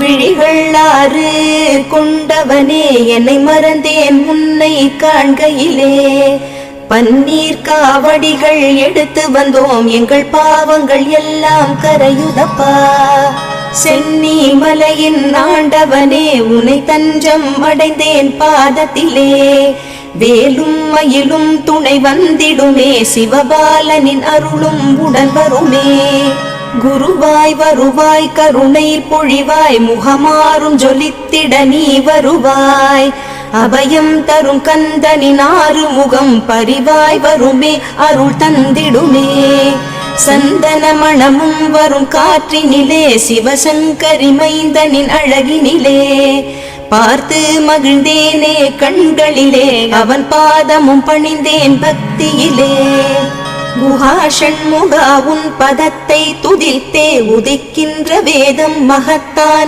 விழிகள்ளாறு கொண்டவனே என்னை மறந்தேன் உன்னை காண்கையிலே. பன்னீர் காவடிகள் எடுத்து வந்தோம் எங்கள் பாவங்கள் எல்லாம் கரையுதப்பா. சென்னி மலையின் ஆண்டவனே உனை தஞ்சம் அடைந்தேன் பாதத்திலே. வேலும் மயிலும் துணை வந்திடுமே சிவபாலனின் அருளும் உடன் வருமே. குருவாய் வருவாய் கருணை பொழிவாய் முகமாறும் ஜொலித்திட நீ வருவாய். அபயம் தரும் கந்தனின் ஆறு முகம் பரிவாய் வருமே அருள் தந்திடுமே. சந்தன மணமும் வரும் காற்றினிலே சிவசங்கரி மைந்தனின் அழகினிலே. பார்த்து மகிழ்ந்தேனே கண்களிலே அவன் பாதமும் பணிந்தேன் பக்தியிலே. குஹா ஷண்முகா உன் பதத்தை துதித்தே உதிக்கின்ற வேதம் மகத்தான